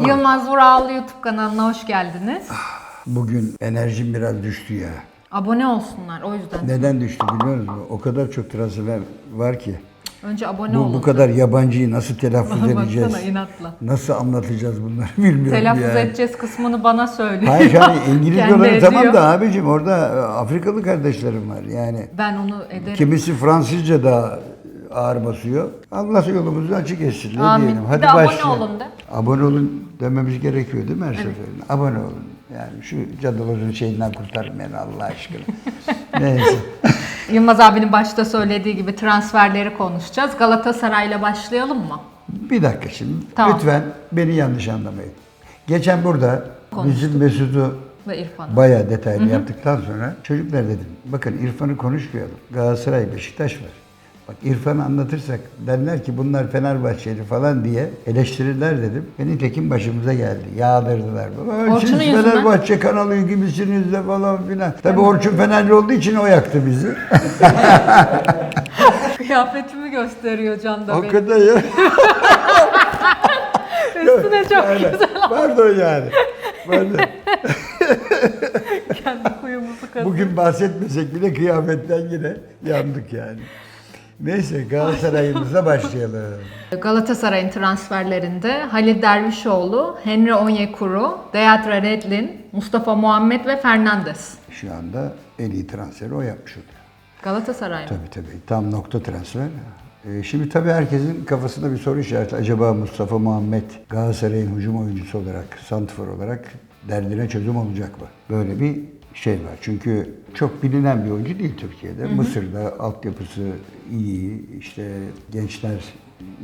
Yılmaz Vurallı YouTube kanalına hoş geldiniz. Bugün enerjim biraz düştü ya. Abone olsunlar o yüzden. Neden düştü biliyor musunuz? O kadar çok transfer var ki. Önce abone Bu, olun. bu kadar yabancıyı nasıl telaffuz edeceğiz? İnatla. Nasıl anlatacağız bunları bilmiyorum Telaffuz yani. edeceğiz kısmını bana söyle. Hayır yani İngilizce Kendi olarak tamam ediyor. da abicim orada e, Afrikalı kardeşlerim var yani. Ben onu ederim. Kimisi Fransızca da ağır basıyor. Allah yolumuzu açık etsin ne Amin. diyelim. Bir Hadi de abone olun de. Abone olun dememiz gerekiyor değil mi her seferinde? Abone olun. Yani şu cadılozun şeyinden kurtarın beni Allah aşkına. Neyse. Yılmaz abinin başta söylediği gibi transferleri konuşacağız. Galatasaray'la başlayalım mı? Bir dakika şimdi. Tamam. Lütfen beni yanlış anlamayın. Geçen burada bizim Mesut'u Ve İrfan. bayağı detaylı yaptıktan sonra çocuklar dedim bakın İrfan'ı konuşmayalım. Galatasaray, Beşiktaş var. Bak İrfan'ı anlatırsak derler ki bunlar Fenerbahçeli falan diye eleştirirler dedim. Ve nitekim başımıza geldi. Yağdırdılar. "Aa, Siz Orçun'un yüzünden." Fenerbahçe kanalı gibisiniz de falan filan. Tabii Orçun Fenerli olduğu için o yaktı bizi. Kıyafetimi gösteriyor Can da benim. Hakikaten ya. Üstüne çok güzel Pardon yani. Pardon. kendi kuyumuzu kazıyor. Bugün bahsetmesek bile kıyafetten yine yandık yani. Neyse Galatasaray'ımıza başlayalım. Galatasaray'ın transferlerinde Halil Dervişoğlu, Henry Onyekuru, Deandre Redlin, Mustafa Muhammed ve Fernandes. Şu anda en iyi transferi o yapmış oluyor. Galatasaray mı? Tabii tabii. Tam nokta transfer. Ee, şimdi tabii herkesin kafasında bir soru işareti. Acaba Mustafa Muhammed Galatasaray'ın hücum oyuncusu olarak, santifor olarak derdine çözüm olacak mı? Böyle bir şey var. Çünkü çok bilinen bir oyuncu değil Türkiye'de. Mısır'da altyapısı iyi, işte gençler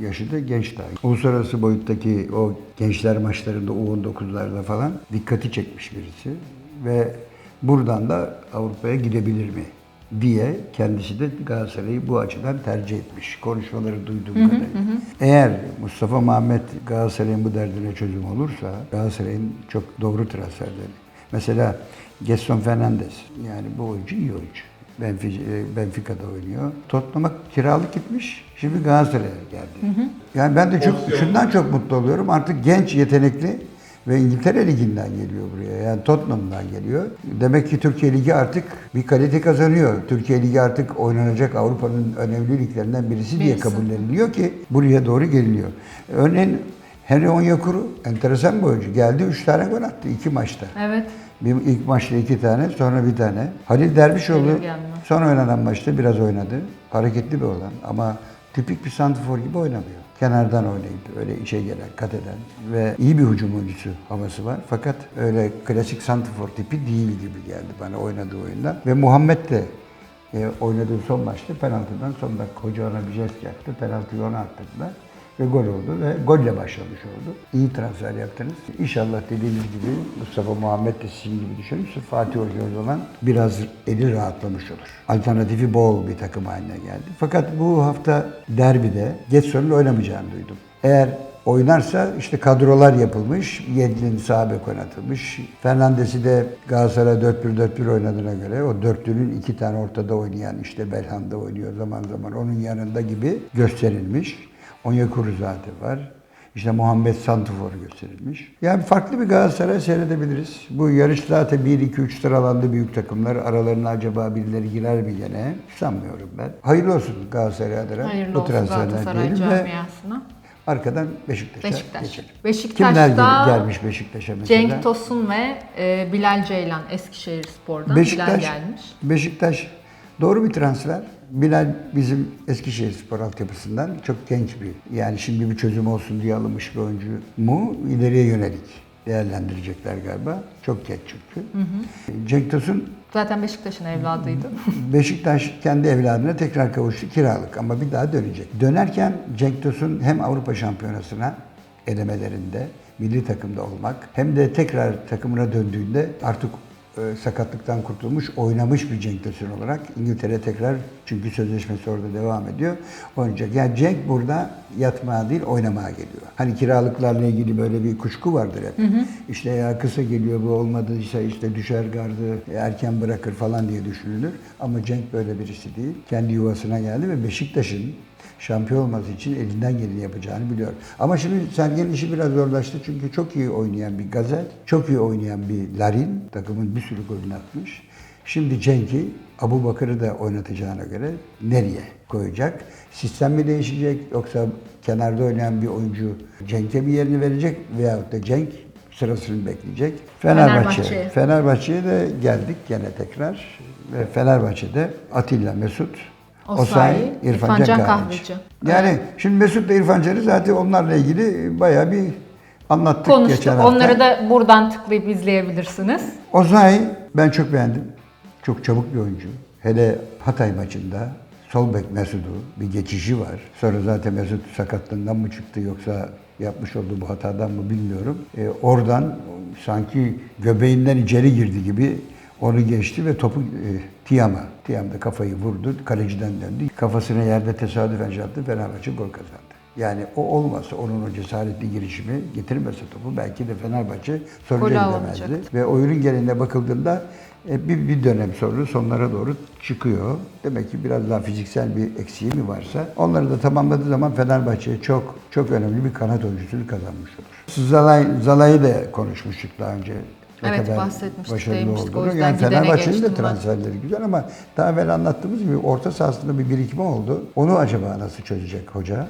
yaşı da genç daha. Uluslararası boyuttaki o gençler maçlarında U19'larda falan dikkati çekmiş birisi. Ve buradan da Avrupa'ya gidebilir mi? diye kendisi de Galatasaray'ı bu açıdan tercih etmiş. Konuşmaları duyduğum kadarıyla. Eğer Mustafa Muhammed Galatasaray'ın bu derdine çözüm olursa Galatasaray'ın çok doğru transferleri. Mesela Gerson Fernandes yani bu oyuncu iyi oyuncu. Benfica, e, Benfica'da oynuyor. Tottenham'a kiralık gitmiş. Şimdi Galatasaray'a geldi. Yani ben de çok şundan çok mutlu oluyorum. Artık genç, yetenekli ve İngiltere Ligi'nden geliyor buraya. Yani Tottenham'dan geliyor. Demek ki Türkiye Ligi artık bir kalite kazanıyor. Türkiye Ligi artık oynanacak Avrupa'nın önemli liglerinden birisi diye Birisi. kabulleniliyor ki buraya doğru geliniyor. Örneğin Henry Onyekuru enteresan bir oyuncu. Geldi 3 tane gol attı iki maçta. Evet. Bir ilk maçta iki tane, sonra bir tane. Halil Dervişoğlu son oynanan maçta biraz oynadı. Hareketli bir olan ama tipik bir santrfor gibi oynamıyor. Kenardan oynayıp öyle işe gelen, kat eden ve iyi bir hücum oyuncusu havası var. Fakat öyle klasik santrfor tipi değil gibi geldi bana oynadığı oyunda. Ve Muhammed de e, oynadığı son maçta penaltıdan son dakika hoca ona bir jest yaptı. Penaltıyı ona attırdılar. Ve gol oldu ve golle başlamış oldu. İyi transfer yaptınız. İnşallah dediğiniz gibi Mustafa Muhammed de sizin gibi düşünürse Fatih Hoca o zaman biraz eli rahatlamış olur. Alternatifi bol bir takım haline geldi. Fakat bu hafta derbide Getson'un oynamayacağını duydum. Eğer oynarsa işte kadrolar yapılmış. Yedlin sağ bek oynatılmış. Fernandes'i de Galatasaray 4-1-4-1 oynadığına göre o dörtlünün iki tane ortada oynayan işte Belhanda oynuyor zaman zaman onun yanında gibi gösterilmiş. Onyekuru zaten var. İşte Muhammed Santifor gösterilmiş. Yani farklı bir Galatasaray seyredebiliriz. Bu yarış zaten 1-2-3 sıralandı büyük takımlar. Aralarına acaba birileri girer mi gene? Sanmıyorum ben. Hayırlı olsun Galatasaray adına. Hayırlı bu olsun Galatasaray camiasına. arkadan Beşiktaş'a Beşiktaş. geçelim. Beşiktaş'ta Kimler gel- gelmiş Beşiktaş'a mesela? Cenk Tosun ve e, Bilal Ceylan Eskişehir Spor'dan. Bilal Beşiktaş, gelmiş. Beşiktaş doğru bir transfer. Bilal bizim Eskişehir Spor altyapısından çok genç bir, yani şimdi bir çözüm olsun diye alınmış bir oyuncu mu ileriye yönelik değerlendirecekler galiba. Çok genç çünkü. Cenk Tosun Zaten Beşiktaş'ın evladıydı. Beşiktaş kendi evladına tekrar kavuştu kiralık ama bir daha dönecek. Dönerken Cenk Tosun hem Avrupa Şampiyonası'na elemelerinde milli takımda olmak hem de tekrar takımına döndüğünde artık sakatlıktan kurtulmuş, oynamış bir Cenk Tosun olarak İngiltere tekrar çünkü sözleşmesi orada devam ediyor. Oynayacak. Yani Cenk burada yatmaya değil oynamaya geliyor. Hani kiralıklarla ilgili böyle bir kuşku vardır hep. İşte ya kısa geliyor bu olmadıysa işte düşer gardı erken bırakır falan diye düşünülür. Ama Cenk böyle birisi değil. Kendi yuvasına geldi ve Beşiktaş'ın şampiyon olması için elinden geleni yapacağını biliyor. Ama şimdi Sergen'in işi biraz zorlaştı çünkü çok iyi oynayan bir Gazel, çok iyi oynayan bir Larin, takımın bir sürü golünü atmış. Şimdi Cenk'i, Abu Bakır'ı da oynatacağına göre nereye koyacak? Sistem mi değişecek yoksa kenarda oynayan bir oyuncu Cenk'e bir yerini verecek veyahut da Cenk sırasını bekleyecek. Fenerbahçe. Fenerbahçe. Fenerbahçe'ye de geldik gene tekrar. Ve Fenerbahçe'de Atilla Mesut, Osayi, İrfan, İrfan Can, Kahveci. Kahveci. Yani şimdi Mesut ile İrfan Can'ı zaten onlarla ilgili bayağı bir anlattık geçen Konuştuk. hafta. Onları da buradan tıklayıp izleyebilirsiniz. Osayi ben çok beğendim. Çok çabuk bir oyuncu. Hele Hatay maçında sol bek Mesut'u bir geçişi var. Sonra zaten Mesut sakatlığından mı çıktı yoksa yapmış olduğu bu hatadan mı bilmiyorum. Ee, oradan sanki göbeğinden içeri girdi gibi onu geçti ve topu e, Tiam'a, Tiam'da kafayı vurdu, kaleciden döndü. Kafasına yerde tesadüfen çarptı, Fenerbahçe gol kazandı. Yani o olmasa, onun o cesaretli girişimi getirmese topu belki de Fenerbahçe sonuca gidemezdi. Ve oyunun geneline bakıldığında e, bir, bir dönem sonra sonlara doğru çıkıyor. Demek ki biraz daha fiziksel bir eksiği mi varsa onları da tamamladığı zaman Fenerbahçe çok çok önemli bir kanat oyuncusunu kazanmış olur. Zalay, Zalay'ı da konuşmuştuk daha önce. Ne Evet, kadar bahsetmiştik, başarılı olduğunu. Yani Fenerbahçe'nin de geçtim ben. transferleri güzel ama daha evvel anlattığımız gibi orta sahasında bir birikimi oldu. Onu acaba nasıl çözecek hoca?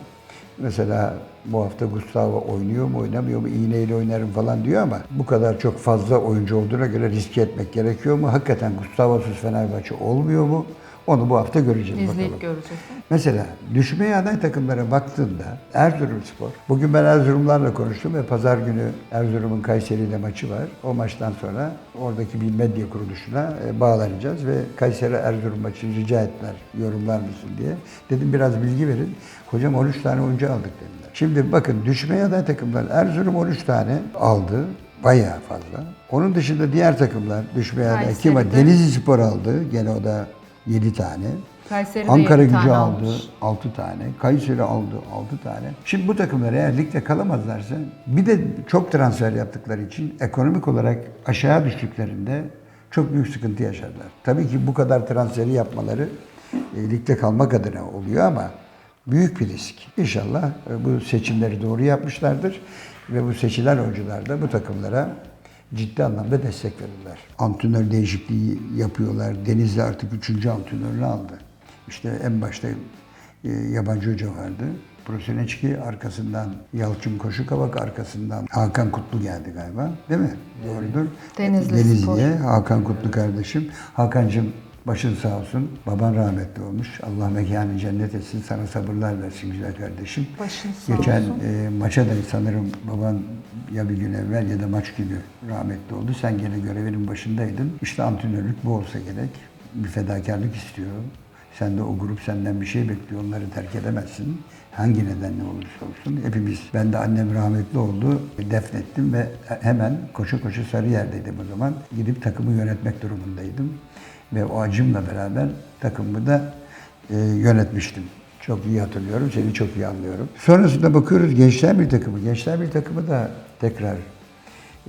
Mesela bu hafta Gustavo oynuyor mu oynamıyor mu iğneyle oynarım falan diyor ama bu kadar çok fazla oyuncu olduğuna göre riske etmek gerekiyor mu? Hakikaten Gustavo'suz Fenerbahçe olmuyor mu? Onu bu hafta göreceğiz bakalım. İzleyip göreceğiz. Mesela düşmeye aday takımlara baktığında Erzurumspor, bugün ben Erzurumlarla konuştum ve pazar günü Erzurum'un Kayseri ile maçı var. O maçtan sonra oradaki bir medya kuruluşuna e, bağlanacağız ve Kayseri Erzurum maçını rica ettiler yorumlar mısın diye. Dedim biraz bilgi verin. Hocam 13 tane oyuncu aldık dediler. Şimdi bakın düşmeye aday takımlar Erzurum 13 tane aldı. Bayağı fazla. Onun dışında diğer takımlar düşmeye aday kim var? Denizli Spor aldı. Gene o da 7 tane. Kayseri'de Ankara gücü tane aldı almış. 6 tane. Kayseri aldı 6 tane. Şimdi bu takımlar eğer ligde kalamazlarsa bir de çok transfer yaptıkları için ekonomik olarak aşağı düştüklerinde çok büyük sıkıntı yaşarlar. Tabii ki bu kadar transferi yapmaları e, ligde kalmak adına oluyor ama büyük bir risk. İnşallah e, bu seçimleri doğru yapmışlardır ve bu seçilen oyuncular da bu takımlara ciddi anlamda destek verirler. Antrenör değişikliği yapıyorlar. Denizli artık üçüncü antrenörünü aldı. İşte en başta e, yabancı hoca vardı. Proseneçki arkasından Yalçın Koşukavak arkasından Hakan Kutlu geldi galiba. Değil mi? Doğrudur. Denizli Denizli'ye Hakan Kutlu kardeşim. Hakan'cığım başın sağ olsun. Baban rahmetli olmuş. Allah mekanı cennet etsin. Sana sabırlar versin güzel kardeşim. Başın sağ Geçen olsun. e, maça da sanırım baban ya bir gün evvel ya da maç günü rahmetli oldu. Sen gene görevinin başındaydın. İşte antrenörlük bu olsa gerek. Bir fedakarlık istiyor. Sen de o grup senden bir şey bekliyor. Onları terk edemezsin. Hangi nedenle olursa olsun. Hepimiz, ben de annem rahmetli oldu. Defnettim ve hemen koşu koşu Sarıyer'deydim o zaman. Gidip takımı yönetmek durumundaydım. Ve o acımla beraber takımı da e, yönetmiştim. Çok iyi hatırlıyorum, seni çok iyi anlıyorum. Sonrasında bakıyoruz gençler bir takımı. Gençler bir takımı da tekrar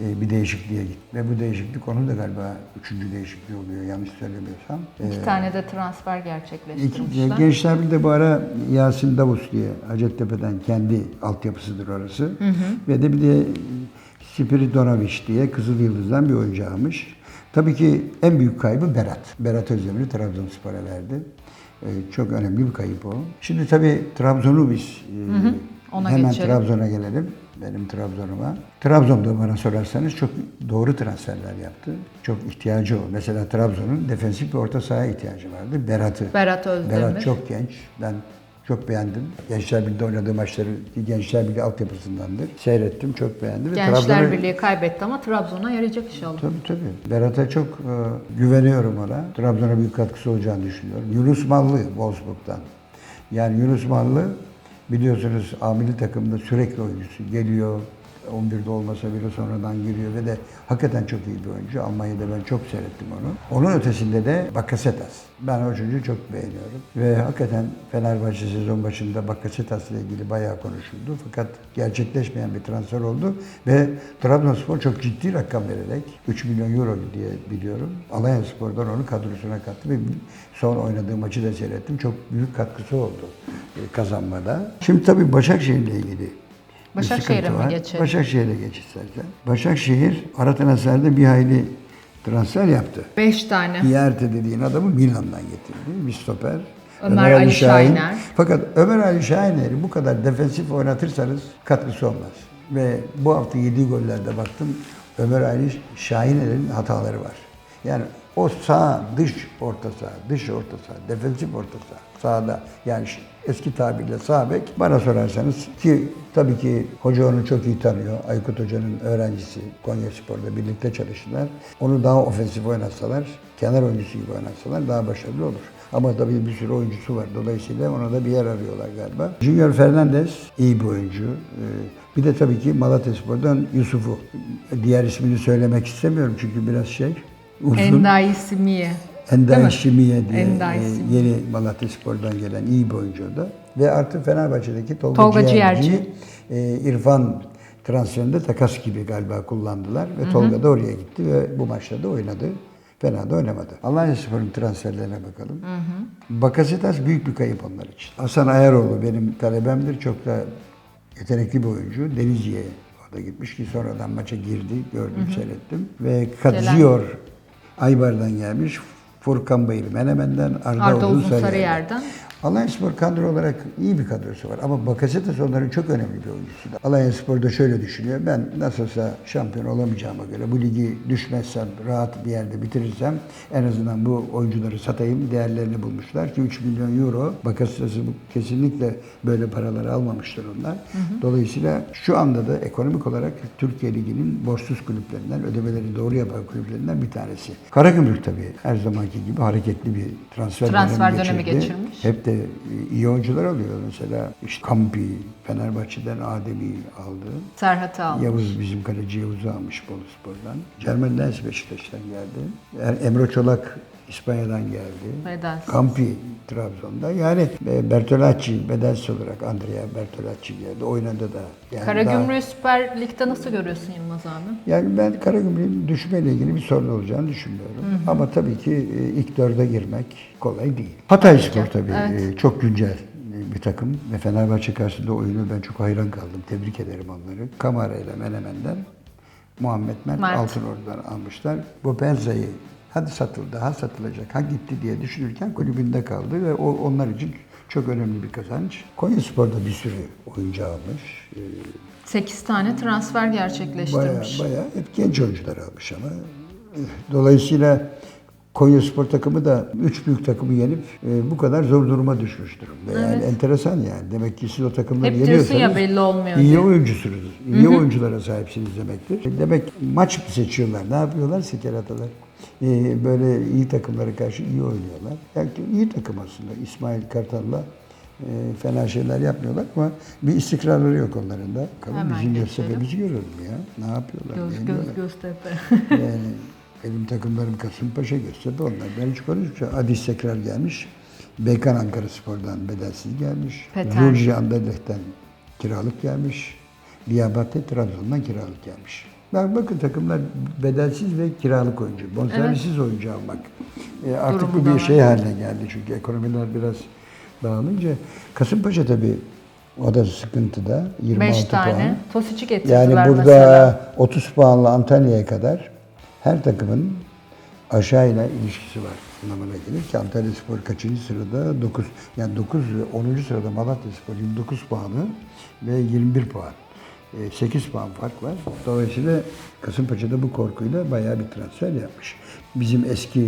e, bir değişikliğe gitti. Ve bu değişiklik onun da galiba üçüncü değişikliği oluyor yanlış söylemiyorsam. İki tane de transfer İki, gerçekleştirmişler. gençler bir de bu ara Yasin Davus diye Hacettepe'den kendi altyapısıdır orası. Ve de bir de Spiridonovic diye Kızıl Yıldız'dan bir oyuncu almış. Tabii ki en büyük kaybı Berat. Berat Özdemir'i Trabzonspor'a verdi. Ee, çok önemli bir kayıp o. Şimdi tabii Trabzon'u biz e, Ona hemen geçelim. Trabzon'a gelelim. Benim Trabzon'uma. Trabzon'da bana sorarsanız çok doğru transferler yaptı. Çok ihtiyacı o. Mesela Trabzon'un defensif bir orta sahaya ihtiyacı vardı. Berat'ı. Berat Özdemir. Berat çok genç. Ben çok beğendim. Gençler Birliği'de oynadığı maçları Gençler Birliği altyapısındandır. Seyrettim, çok beğendim. Gençler Trabzon'a- Birliği kaybetti ama Trabzon'a yarayacak inşallah. Tabii tabii. Berat'a çok e, güveniyorum ona. Trabzon'a büyük katkısı olacağını düşünüyorum. Yunus Mallı Wolfsburg'dan. Yani Yunus Mallı biliyorsunuz amili takımda sürekli oyuncusu. Geliyor, 11'de olmasa bile sonradan giriyor ve de hakikaten çok iyi bir oyuncu. Almanya'da ben çok seyrettim onu. Onun ötesinde de Bakasetas. Ben o çocuğu çok beğeniyorum. Ve hakikaten Fenerbahçe sezon başında Bakasetas ile ilgili bayağı konuşuldu. Fakat gerçekleşmeyen bir transfer oldu. Ve Trabzonspor çok ciddi rakam vererek 3 milyon euro diye biliyorum. Alanya Spor'dan onu kadrosuna kattı ve son oynadığı maçı da seyrettim. Çok büyük katkısı oldu e, kazanmada. Şimdi tabii Başakşehir'le ilgili Başakşehir'e mi geçelim? Başakşehir'e geç istersen. Başakşehir Arat Nasser'de bir hayli transfer yaptı. 5 tane. Diğerte dediğin adamı Milan'dan getirdi. Bir stoper. Ömer Ali Şahiner. Fakat Ömer Ali Şahiner'i bu kadar defensif oynatırsanız katkısı olmaz. Ve bu hafta yediği gollerde baktım Ömer Ali Şahiner'in hataları var. Yani o sağ dış orta saha, dış orta saha, defensif orta saha, sağda yani eski tabirle sağ bek bana sorarsanız ki tabii ki hoca onu çok iyi tanıyor. Aykut Hoca'nın öğrencisi Konya Spor'da birlikte çalıştılar. Onu daha ofensif oynatsalar, kenar oyuncusu gibi oynatsalar daha başarılı olur. Ama tabii bir sürü oyuncusu var. Dolayısıyla ona da bir yer arıyorlar galiba. Junior Fernandez iyi bir oyuncu. Ee, Bir de tabii ki Malatya Spor'dan Yusuf'u. Diğer ismini söylemek istemiyorum çünkü biraz şey uzun. Endai Simiye. Değil Ender mi? Şimiye diye e, Simiye. yeni Malatya Spor'dan gelen iyi bir oyuncu o da. Ve artık Fenerbahçe'deki Tolga, Tolga Ciğerci'yi Ciğerci. e, İrfan transferinde takas gibi galiba kullandılar. Ve Tolga da oraya gitti ve bu maçta da oynadı. Fena da oynamadı. Alanya Spor'un transferlerine bakalım. Bakasetas büyük bir kayıp onlar için. Hasan Ayaroğlu benim talebemdir. Çok da yetenekli bir oyuncu. Denizli'ye o da gitmiş ki sonradan maça girdi. Gördüm, seyrettim. Ve Kadzior Aybar'dan gelmiş. Furkan Bayır Menemen'den, Arda, Arda Uzun, Sarıyer'den. Sarıyer'den. Alanya Spor kadro olarak iyi bir kadrosu var ama Bakasetas onların çok önemli bir oyuncusu. Alanya Spor da şöyle düşünüyor. Ben nasılsa şampiyon olamayacağıma göre bu ligi düşmezsem, rahat bir yerde bitirirsem en azından bu oyuncuları satayım değerlerini bulmuşlar ki 3 milyon euro Bakasetas'ı bu- kesinlikle böyle paraları almamıştır onlar. Dolayısıyla şu anda da ekonomik olarak Türkiye Ligi'nin borçsuz kulüplerinden, ödemeleri doğru yapan kulüplerinden bir tanesi. Karagümrük tabii her zamanki gibi hareketli bir transfer, Transfer dönemi dönemi geçirmiş. Hep de iyi oyuncular alıyor. Mesela işte Kampi, Fenerbahçe'den Adem'i aldı. Serhat'ı aldı. Yavuz bizim kaleci Yavuz'u almış Bolu Spor'dan. Cermen Dens Beşiktaş'tan geldi. Er- Emre Çolak İspanya'dan geldi. Bedelsiz. Kampi Trabzon'da. Yani e, Bertolacci bedelsiz olarak Andrea Bertolacci geldi. Oynadı da. Yani daha- Karagümrük'ü Süper Lig'de nasıl görüyorsun Yılmaz abi? yani ben Karagümrük'ün düşmeyle ilgili bir sorun olacağını düşünmüyorum. Ama tabii ki e, ilk dörde girmek kolay değil. Hatay Spor tabii Evet. e, çok güncel bir takım ve Fenerbahçe karşısında oyunu ben çok hayran kaldım. Tebrik ederim onları. Kamara ile Menemen'den Muhammed Mert, Mert. Altınordu'dan almışlar. Bu Benza'yı hadi satıldı, ha satılacak, ha gitti diye düşünürken kulübünde kaldı ve o onlar için çok önemli bir kazanç. Konya Spor'da bir sürü oyuncu almış. E, 8 tane transfer Baya gerçekleştirmiş. baya hep genç oyuncular almış ama. Dolayısıyla Konya Spor takımı da üç büyük takımı yenip e, bu kadar zor duruma düşmüş durumda. Yani Evet. enteresan yani. Demek ki siz o takımları Hep diyorsun ya yeniyorsanız belli olmuyor iyi diye. oyuncusunuz. iyi oyunculara sahipsiniz demektir. Demek maç mı seçiyorlar? Ne yapıyorlar sekeratalar? E, böyle iyi takımlara karşı iyi oynuyorlar. Yani iyi takım aslında. İsmail Kartal'la e, fena şeyler yapmıyorlar ama bir istikrarları yok onların da. Bakalım Hemen bizim. Göztepe'mizi görelim ya. Ne yapıyorlar? Göz göz Göztepe. Yani benim takımlarım Kasımpaşa, Göztepe onlardan hiç konuşmuyor. Adis tekrar gelmiş. Beykan Ankara Spor'dan bedelsiz gelmiş. Peter. Anderlecht'ten kiralık gelmiş. Diabate Trabzon'dan kiralık gelmiş. Bak bakın takımlar bedelsiz ve kiralık oyuncu. Bonservisiz oyuncu almak. E, artık Durumu bu bir var. şey haline geldi çünkü ekonomiler biraz dağılınca. Kasımpaşa tabii o da sıkıntıda. 26 5 tane. puan. Tosic'i getirdiler Yani burada mesela. 30 puanla Antalya'ya kadar her takımın aşağıyla ilişkisi var anlamına gelir ki Antalya Spor kaçıncı sırada? 9. Yani 9 ve 10. sırada Malatya Spor 29 puanı ve 21 puan. 8 puan fark var. Dolayısıyla Kasımpaşa'da bu korkuyla bayağı bir transfer yapmış. Bizim eski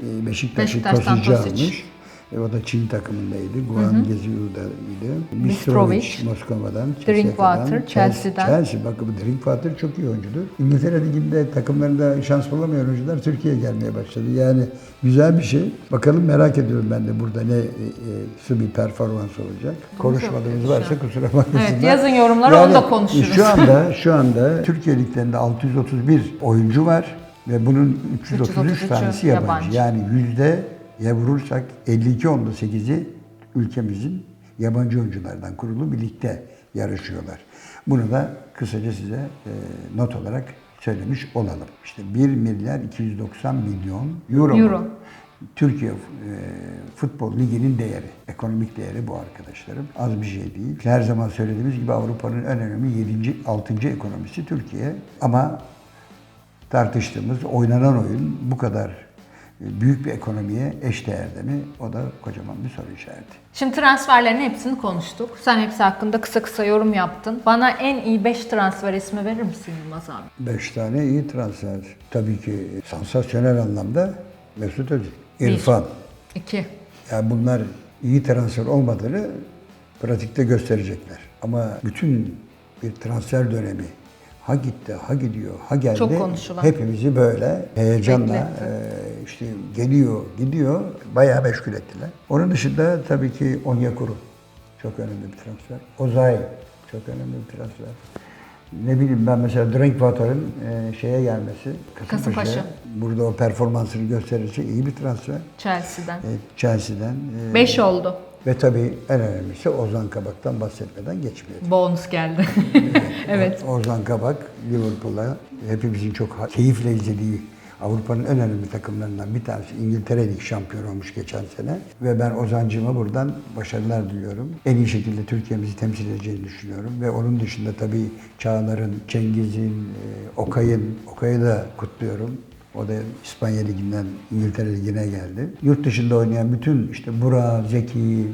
e, Beşiktaş'ı Beşiktaş'tan Tosic. almış. E, o da Çin takımındaydı. Guan Geziu'daydı. Mitrovic, Moskova'dan. Drinkwater, Chelsea'den. Chelsea. Bakın bu Drinkwater çok iyi oyuncudur. İngiltere Ligi'nde takımlarında şans bulamayan oyuncular Türkiye'ye gelmeye başladı. Yani güzel bir şey. Bakalım merak ediyorum ben de burada ne e, e, bir performans olacak. Konuşmadığımız varsa kusura bakmasınlar. Evet, yazın yorumlara, onu da konuşuruz. Şu anda şu anda Türkiye liglerinde 631 oyuncu var ve bunun 333 333'ü tanesi yabancı. yabancı. Yani yüzde ya vurursak 52.8'i ülkemizin yabancı oyunculardan kurulu birlikte yarışıyorlar. Bunu da kısaca size e, not olarak söylemiş olalım. İşte 1 milyar 290 milyon euro. Euro. Türkiye e, Futbol Ligi'nin değeri, ekonomik değeri bu arkadaşlarım. Az bir şey değil. Her zaman söylediğimiz gibi Avrupa'nın en önemli 7. 6. ekonomisi Türkiye. Ama tartıştığımız oynanan oyun bu kadar büyük bir ekonomiye eş değerde mi? O da kocaman bir soru işareti. Şimdi transferlerin hepsini konuştuk. Sen hepsi hakkında kısa kısa yorum yaptın. Bana en iyi 5 transfer ismi verir misin Yılmaz abi? Beş tane iyi transfer. Tabii ki sansasyonel anlamda Mesut Özil, İrfan. 2. Yani bunlar iyi transfer olmadığını pratikte gösterecekler. Ama bütün bir transfer dönemi ha gitti, ha gidiyor, ha geldi. Çok konuşulan. Hepimizi böyle heyecanla Bekletti. e, işte geliyor, gidiyor. Bayağı meşgul ettiler. Onun dışında tabii ki Onyekuru çok önemli bir transfer. Ozay çok önemli bir transfer. Ne bileyim ben mesela Drinkwater'ın e, şeye gelmesi, Kasımpaşa'ya, Kasımpaşa. burada o performansını gösterirse iyi bir transfer. Chelsea'den. E, Chelsea'den. e, 5 oldu. Ve tabii en önemlisi Ozan Kabak'tan bahsetmeden geçmeyelim. Bonus geldi. evet. Ozan Kabak Liverpool'a hepimizin çok keyifle izlediği Avrupa'nın en önemli takımlarından bir tanesi. İngiltere Lig şampiyonu olmuş geçen sene. Ve ben Ozan'cığıma buradan başarılar diliyorum. En iyi şekilde Türkiye'mizi temsil edeceğini düşünüyorum. Ve onun dışında tabii Çağlar'ın, Cengiz'in, e, Okay'ın, Okay'ı da kutluyorum. O da İspanya Ligi'nden İngiltere Ligi'ne geldi. Yurt dışında oynayan bütün işte Burak, Zeki,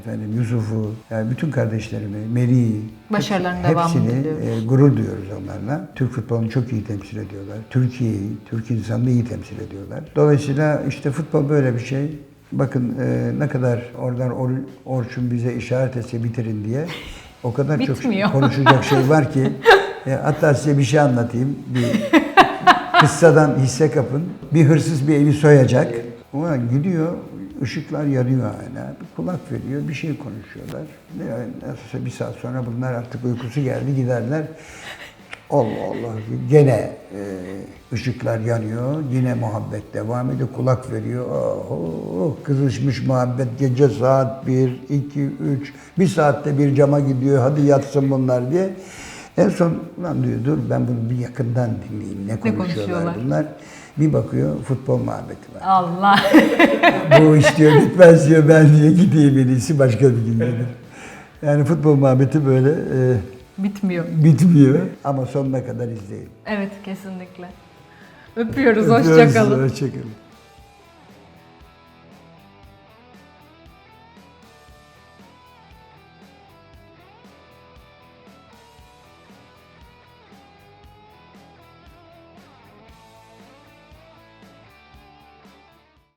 efendim Yusuf'u, yani bütün kardeşlerimi, Meri'yi, Başarılarının hepsini e, gurur duyuyoruz onlarla. Türk futbolunu çok iyi temsil ediyorlar. Türkiye'yi, Türk insanını iyi temsil ediyorlar. Dolayısıyla işte futbol böyle bir şey. Bakın e, ne kadar oradan Or- Orçun bize işaret etse bitirin diye o kadar Bitmiyor. çok konuşacak şey var ki. E, hatta size bir şey anlatayım. Bir kıssadan hisse kapın. Bir hırsız bir evi soyacak. Ama gidiyor, ışıklar yanıyor hala. Bir kulak veriyor, bir şey konuşuyorlar. Nasılsa bir saat sonra bunlar artık uykusu geldi giderler. Allah Allah gene e, ışıklar yanıyor. Yine muhabbet devam ediyor. Kulak veriyor. Oh, oh, kızışmış muhabbet. Gece saat 1, 2, 3. Bir saatte bir cama gidiyor. Hadi yatsın bunlar diye. En son lan diyor dur ben bunu bir yakından dinleyeyim. Ne konuşuyorlar, konuşuyorlar? bunlar. Bir bakıyor futbol muhabbeti var. Allah. Bu iş diyor bitmez diyor ben diye gideyim en iyisi başka bir gün dedim. Yani futbol muhabbeti böyle e, Bitmiyor. bitmiyor ama sonuna kadar izleyin. Evet kesinlikle. Öpüyoruz. Öpüyoruz Hoşçakalın. Hoşçakalın.